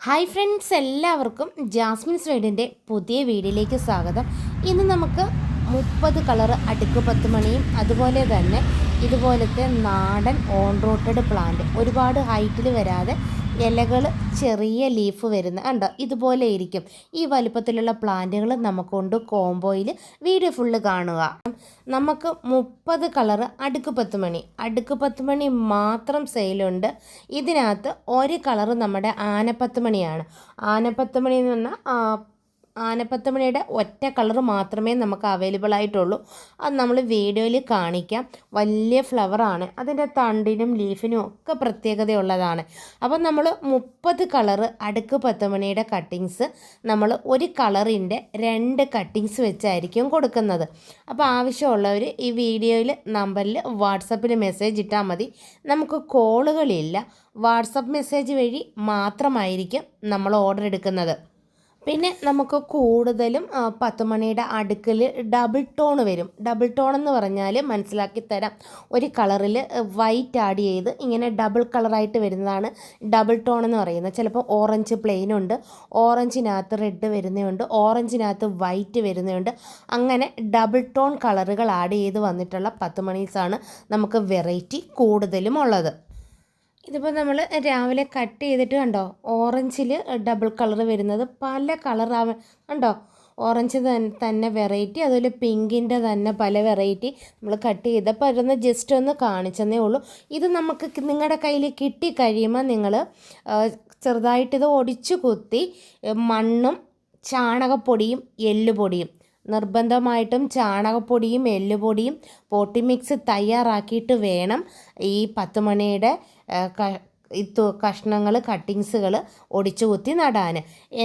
Hi friends എല്ലാവർക്കും ജാസ്മിൻ സ്വൈഡിന്റെ പുതിയ വീഡിയോയിലേക്ക് സ്വാഗതം. ഇന്ന് നമുക്ക് മുപ്പത് കളർ അടുക്ക് പത്ത് മണിയും അതുപോലെ തന്നെ ഇതുപോലത്തെ നാടൻ ഓൺ റൂട്ടഡ് പ്ലാന്റ് ഒരുപാട് ഹൈറ്റിൽ വരാതെ ഇലകൾ ചെറിയ ലീഫ് വരുന്ന കണ്ടോ? ഇതുപോലെ ഇരിക്കും. ഈ വലുപ്പത്തിലുള്ള പ്ലാന്റുകൾ നമുക്കൊണ്ട് കോംബോയിൽ വീഡിയോ ഫുള്ള് കാണുക. നമുക്ക് മുപ്പത് കളറ് അടുക്ക് പത്ത് മണി. അടുക്ക് പത്ത് മണി മാത്രം സെയിലുണ്ട് ഇതിനകത്ത് ഒരു കളറ് നമ്മുടെ ആനപ്പത്ത് മണിയാണ്. ആനപ്പത്ത് മണി എന്ന് പറഞ്ഞാൽ ആനപ്പത്ത് മണിയുടെ ഒറ്റ കളർ മാത്രമേ നമുക്ക് അവൈലബിൾ ആയിട്ടുള്ളൂ. അത് നമ്മൾ വീഡിയോയിൽ കാണിക്കാം. വലിയ ഫ്ലവറാണ് അതിന്റെ തണ്ടിനും ലീഫിനും ഒക്കെ പ്രത്യേകതയുള്ളതാണ്. അപ്പം നമ്മൾ മുപ്പത് കളറ് അടുക്ക് പത്തുമണിയുടെ കട്ടിങ്സ് നമ്മൾ ഒരു കളറിന്റെ രണ്ട് കട്ടിങ്സ് വെച്ചായിരിക്കും കൊടുക്കുന്നത്. അപ്പോൾ ആവശ്യമുള്ളവർ ഈ വീഡിയോയിൽ നമ്പറിൽ വാട്സപ്പിൽ മെസ്സേജ് ഇട്ടാൽ മതി. നമുക്ക് കോളുകളില്ല വാട്സപ്പ് മെസ്സേജ് വഴി മാത്രമായിരിക്കും നമ്മൾ ഓർഡർ എടുക്കുന്നത്. പിന്നെ നമുക്ക് കൂടുതലും പത്ത് മണിയുടെ അടുക്കിൽ ഡബിൾ ടോൺ വരും. ഡബിൾ ടോൺ എന്ന് പറഞ്ഞാൽ മനസ്സിലാക്കി തരാം. ഒരു കളറിൽ വൈറ്റ് ആഡ് ചെയ്ത് ഇങ്ങനെ ഡബിൾ കളറായിട്ട് വരുന്നതാണ് ഡബിൾ ടോൺ എന്ന് പറയുന്നത്. ചിലപ്പോൾ ഓറഞ്ച് പ്ലെയിൻ ഉണ്ട് ഓറഞ്ചിനകത്ത് റെഡ് വരുന്നതുണ്ട് ഓറഞ്ചിനകത്ത് വൈറ്റ് വരുന്നതുണ്ട് അങ്ങനെ ഡബിൾ ടോൺ കളറുകൾ ആഡ് ചെയ്ത് വന്നിട്ടുള്ള പത്ത് മണീസാണ് നമുക്ക് വെറൈറ്റി കൂടുതലും ഉള്ളത്. ഇതിപ്പോൾ നമ്മൾ രാവിലെ കട്ട് ചെയ്തിട്ട് കണ്ടോ? ഓറഞ്ചിൽ ഡബിൾ കളർ വരുന്നത് പല കളർ കണ്ടോ? ഓറഞ്ച് തന്നെ വെറൈറ്റി അതുപോലെ പിങ്കിന്റെ തന്നെ പല വെറൈറ്റി നമ്മൾ കട്ട് ചെയ്തപ്പോൾ അതൊന്ന് ജസ്റ്റ് ഒന്ന് കാണിച്ചെന്നേ ഉള്ളൂ. ഇത് നമുക്ക് നിങ്ങളുടെ കയ്യിൽ കിട്ടിക്കഴിയുമ്പോൾ നിങ്ങൾ ചെറുതായിട്ടിത് ഒടിച്ചു കുത്തി മണ്ണും ചാണകപ്പൊടിയും എല്ലുപൊടിയും നിർബന്ധമായിട്ടും ചാണകപ്പൊടിയും എല്ലുപൊടിയും പോട്ടി മിക്സ് തയ്യാറാക്കിയിട്ട് വേണം ഈ പത്ത് മണിയുടെ ഈ കഷ്ണങ്ങൾ കട്ടിങ്സുകൾ ഒടിച്ചു കുത്തി നടാൻ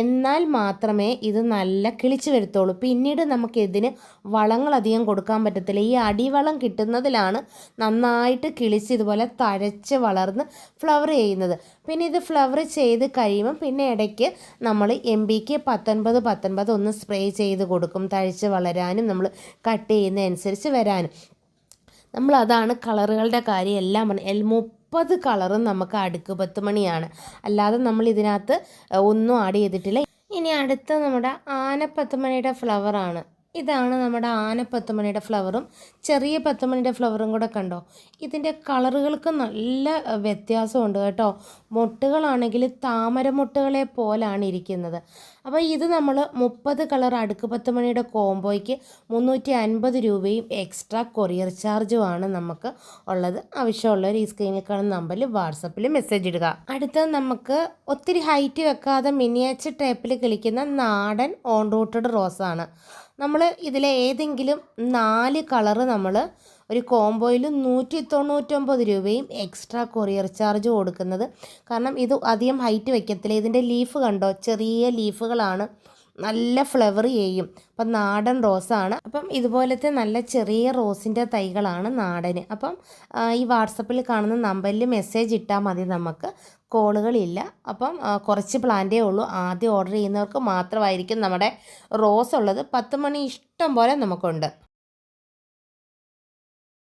എന്നാൽ മാത്രമേ ഇത് നല്ല കിളിച്ച് വരുത്തുള്ളൂ. പിന്നീട് നമുക്ക് ഇതിന് വളങ്ങളധികം കൊടുക്കാൻ പറ്റത്തില്ല. ഈ അടിവളം കിട്ടുന്നതിലാണ് നന്നായിട്ട് കിളിച്ച് ഇതുപോലെ തഴച്ച് വളർന്ന് ഫ്ലവർ ചെയ്യുന്നത്. പിന്നെ ഇത് ഫ്ലവർ ചെയ്ത് കഴിയുമ്പം പിന്നെ ഇടയ്ക്ക് നമ്മൾ എം ബിക്ക് പത്തൊൻപത് പത്തൊൻപത് ഒന്ന് സ്പ്രേ ചെയ്ത് കൊടുക്കും. തഴച്ച് വളരാനും നമ്മൾ കട്ട് ചെയ്യുന്നതനുസരിച്ച് വരാനും. നമ്മൾ അതാണ് കളറുകളുടെ കാര്യം എല്ലാം പറഞ്ഞു. എൽ മുപ്പത് കളറും നമുക്ക് അടുക്ക് പത്ത് മണിയാണ്. അല്ലാതെ നമ്മൾ ഇതിനകത്ത് ഒന്നും ആഡ് ചെയ്തിട്ടില്ല. ഇനി അടുത്ത നമ്മുടെ ആനപ്പത്തുമണിയുടെ ഫ്ലവറാണ് ഇതാണ് നമ്മുടെ ആന പത്തുമണിയുടെ ഫ്ലവറും ചെറിയ പത്തുമണിയുടെ ഫ്ലവറും കൂടെ കണ്ടോ? ഇതിന്റെ കളറുകൾക്ക് നല്ല വ്യത്യാസമുണ്ട് കേട്ടോ. മൊട്ടുകളാണെങ്കിൽ താമര മൊട്ടുകളെ പോലാണ് ഇരിക്കുന്നത്. അപ്പോൾ ഇത് നമ്മൾ മുപ്പത് കളർ അടുക്ക് പത്തുമണിയുടെ കോംബോയ്ക്ക് മുന്നൂറ്റി അൻപത് രൂപയും എക്സ്ട്രാ കൊറിയർ ചാർജുമാണ് നമുക്ക് ഉള്ളത്. ആവശ്യമുള്ളവർ ഈ സ്ക്രീനിൽ കാണുന്ന നമ്പറിൽ വാട്സപ്പിൽ മെസ്സേജ് ഇടുക. അടുത്തത് നമുക്ക് ഒത്തിരി ഹൈറ്റ് വെക്കാതെ മിനിയേച്ചർ ടൈപ്പിൽ കളിക്കുന്ന നാടൻ ഓൺ റൂട്ടഡ് റോസാണ് നമ്മൾ ഇതിലെ ഏതെങ്കിലും നാല് കളറ് നമ്മൾ ഒരു കോംബോയിൽ നൂറ്റി തൊണ്ണൂറ്റൊമ്പത് രൂപയും എക്സ്ട്രാ കൊറിയർ ചാർജ് കൊടുക്കുന്നത്. കാരണം ഇത് അധികം ഹൈറ്റ് വയ്ക്കത്തില്ല. ഇതിന്റെ ലീഫ് കണ്ടോ? ചെറിയ ലീഫുകളാണ്. നല്ല ഫ്ലവർ ചെയ്യും. അപ്പം നാടൻ റോസാണ്. അപ്പം ഇതുപോലത്തെ നല്ല ചെറിയ റോസിന്റെ തൈകളാണ് നാടന്. അപ്പം ഈ വാട്സപ്പിൽ കാണുന്ന നമ്പറിൽ മെസ്സേജ് ഇട്ടാൽ മതി നമുക്ക്. കോളുകളില്ല. അപ്പം കുറച്ച് പ്ലാന്റേ ഉള്ളൂ. ആദ്യം ഓർഡർ ചെയ്യുന്നവർക്ക് മാത്രമായിരിക്കും നമ്മുടെ റോസ് ഉള്ളത്. പത്ത് മണി ഇഷ്ടം പോലെ നമുക്കുണ്ട്.